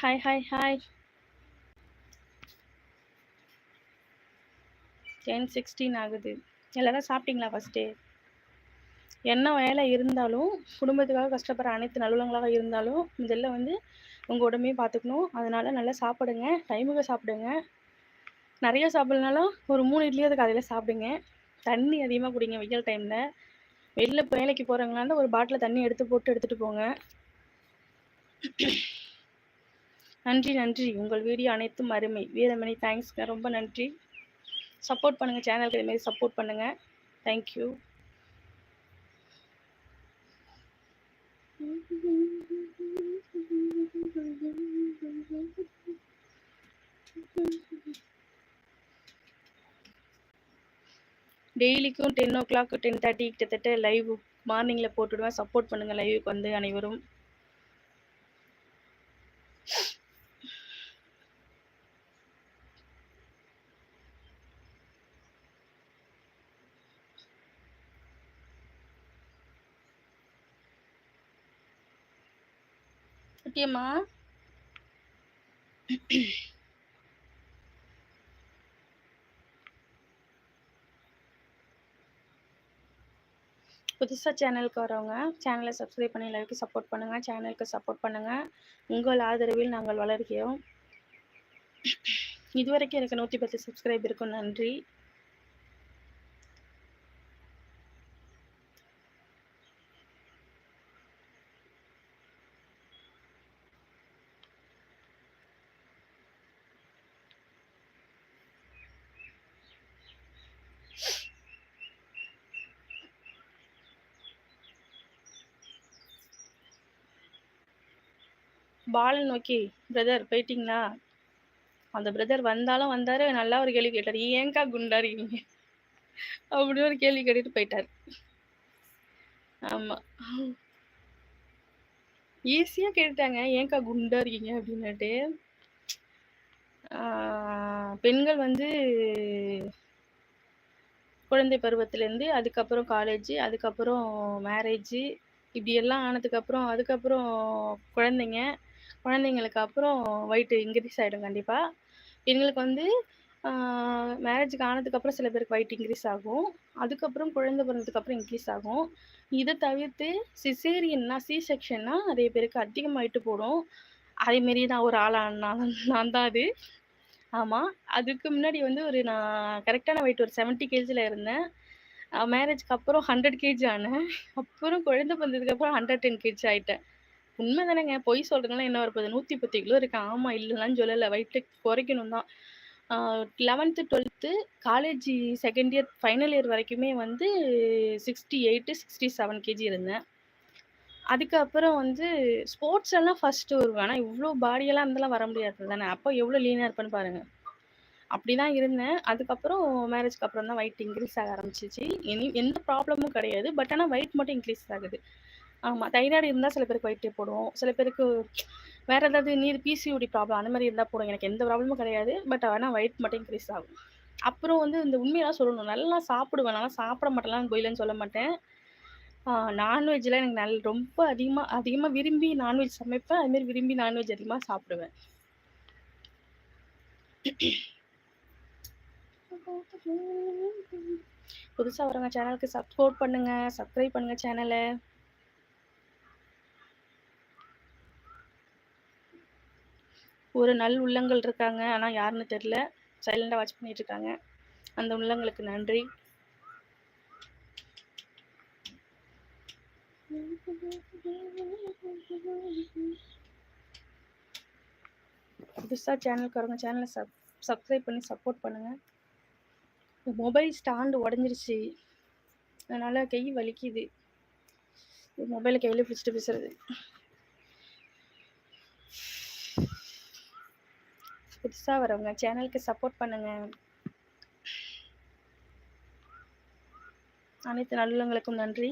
Hi hi hi ten sixteen ஆகுது. எல்லாரும் சாப்பிட்டீங்களா ஃபஸ்ட்டு என்ன வேலை இருந்தாலும் குடும்பத்துக்காக கஷ்டப்படுற அனைத்து நலுவலங்களாக இருந்தாலும் முதல்ல வந்து உங்கள் உடம்பையும் பார்த்துக்கணும். அதனால நல்லா சாப்பிடுங்க டைமுக்கு சாப்பிடுங்க. நிறைய சாப்பிட்லனாலும் ஒரு மூணு இட்லியாவது காலையில் சாப்பிடுங்க. தண்ணி அதிகமாக குடிங்க வெயில் டைமில் வெளில வேலைக்கு போகிறவங்களால ஒரு பாட்டில் தண்ணி எடுத்து போட்டு எடுத்துகிட்டு போங்க. நன்றி நன்றி. உங்கள் வீடியோ அனைத்தும் அருமை. வீரமணி தேங்க்ஸ்ங்க ரொம்ப நன்றி. சப்போர்ட் பண்ணுங்கள் சேனலுக்கு இதுமாரி சப்போர்ட் பண்ணுங்கள் தேங்க்யூ டெய்லிக்கும் ten o'clock ten thirty கிட்டத்தட்ட லைவ் மார்னிங்கில் போட்டுவிடுவேன் சப்போர்ட் பண்ணுங்கள் லைவுக்கு வந்து அனைவரும். சத்தியம்மா புதுசாக சேனலுக்கு வரவங்க சேனலை சப்ஸ்கிரைப் பண்ணி எல்லாருக்கும் சப்போர்ட் பண்ணுங்கள் சேனலுக்கு சப்போர்ட் பண்ணுங்கள் உங்கள் ஆதரவில் நாங்கள் வளர்கிறோம். இதுவரைக்கும் எனக்கு நூற்றி பத்து சப்ஸ்கிரைப் இருக்கும். நன்றி. பாலன் நோக்கி பிரதர் போயிட்டீங்களா? அந்த பிரதர் வந்தாலும் வந்தார். நல்லா ஒரு கேள்வி கேட்டார். ஏங்கா குண்டா இருக்கீங்க அப்படி ஒரு கேள்வி கேட்டுட்டு போயிட்டார். ஆமா. ஈஸியா கேட்டாங்க ஏங்கா குண்டா இருக்கீங்க அப்படின்னுட்டு பெண்கள் வந்து குழந்தை பருவத்திலேருந்து அதுக்கப்புறம் காலேஜ் அதுக்கப்புறம் மேரேஜ் இப்படி எல்லாம் ஆனதுக்கப்புறம் அதுக்கப்புறம் குழந்தைங்க குழந்தைங்களுக்கு அப்புறம் வெயிட் இன்க்ரீஸ் ஆகிடும் கண்டிப்பாக எங்களுக்கு வந்து மேரேஜுக்கு ஆனதுக்கப்புறம் சில பேருக்கு வெயிட் இன்க்ரீஸ் ஆகும். அதுக்கப்புறம் குழந்தை பிறந்ததுக்கப்புறம் இன்க்ரீஸ் ஆகும். இதை தவிர்த்து சிசேரியன்னா சி செக்ஷன்னா நிறைய பேருக்கு அதிகமாயிட்டு போடும். அதேமாரி நான் ஒரு ஆளாக நான் நான் தான் அது. ஆமாம் அதுக்கு முன்னாடி வந்து ஒரு நான் கரெக்டான வெயிட் ஒரு செவன்ட்டி கேஜியில் இருந்தேன். மேரேஜ்க்கு அப்புறம் ஹண்ட்ரட் கேஜி ஆனேன். அப்புறம் குழந்தை பிறந்ததுக்கப்புறம் ஹண்ட்ரட் டென் கேஜி ஆகிட்டேன் உண்மை தானேங்க பொய் சொல்றதுனால என்ன வரப்போகுது? நூற்றி பத்து கிலோ இருக்கு. ஆமா இல்லைலாம் சொல்லலை. வெயிட்டு குறைக்கணும் தான். Eleventh twelfth college second year final year வரைக்குமே வந்து sixty eight sixty seven KG இருந்தேன். அதுக்கப்புறம் வந்து ஸ்போர்ட்ஸ் எல்லாம் ஃபஸ்ட்டு வருவேன். ஆனால் இவ்வளோ பாடியெல்லாம் இருந்தெல்லாம் வர முடியாது தானே. அப்போ எவ்வளோ லீனாக இருப்பேன்னு பாருங்கள் அப்படி தான் இருந்தேன். அதுக்கப்புறம் மேரேஜ்க்கு அப்புறம் தான் வெயிட் இன்க்ரீஸ் ஆக ஆரம்பிச்சிச்சு. இனி எந்த ப்ராப்ளமும் கிடையாது. பட் ஆனால் வெயிட் மட்டும் இன்க்ரீஸ் ஆகுது. ஆமாம் தைராய்டு இருந்தால் சில பேருக்கு வெயிட்டே போடும். சில பேருக்கு வேறு ஏதாவது நீர் பிசிஓடி ப்ராப்ளம் அந்த மாதிரி இருந்தால் போடும். எனக்கு எந்த ப்ராப்ளமும் கிடையாது. பட் ஆனால் வெயிட் மட்டும் இன்க்ரீஸ் ஆகும். அப்புறம் வந்து இந்த உண்மையெல்லாம் சொல்லணும். நல்லா சாப்பிடுவேன். நல்லா சாப்பிட மாட்டேன்லாம் போயிலன்னு சொல்ல மாட்டேன். நான்வெஜ்லாம் எனக்கு நல்ல ரொம்ப அதிகமாக அதிகமாக விரும்பி நான்வெஜ் சமைப்பேன். அதுமாரி விரும்பி நான்வெஜ் அதிகமாக சாப்பிடுவேன். புதுசாக வரவங்க சேனலுக்கு சப்போர்ட் பண்ணுங்கள் சப்ஸ்கிரைப் பண்ணுங்கள் சேனலை ஒரு நல் உள்ளங்கள் இருக்காங்க. ஆனால் யாருன்னு தெரில சைலண்டாக வாட்ச் பண்ணிட்டு இருக்காங்க. அந்த உள்ளங்களுக்கு நன்றி. புதுசாக சேனலுக்கு வரவங்க சேனலை சப் சப்ஸ்கிரைப் பண்ணி சப்போர்ட் பண்ணுங்கள் மொபைல் ஸ்டாண்டு உடஞ்சிருச்சு. அதனால் கை வலிக்குது. மொபைலை கையில் பிடிச்சிட்டு பேசுகிறது புதுசாக வரவங்க சேனலுக்கு சப்போர்ட் பண்ணுங்கள் அனைத்து நல்லவங்களுக்கும் நன்றி.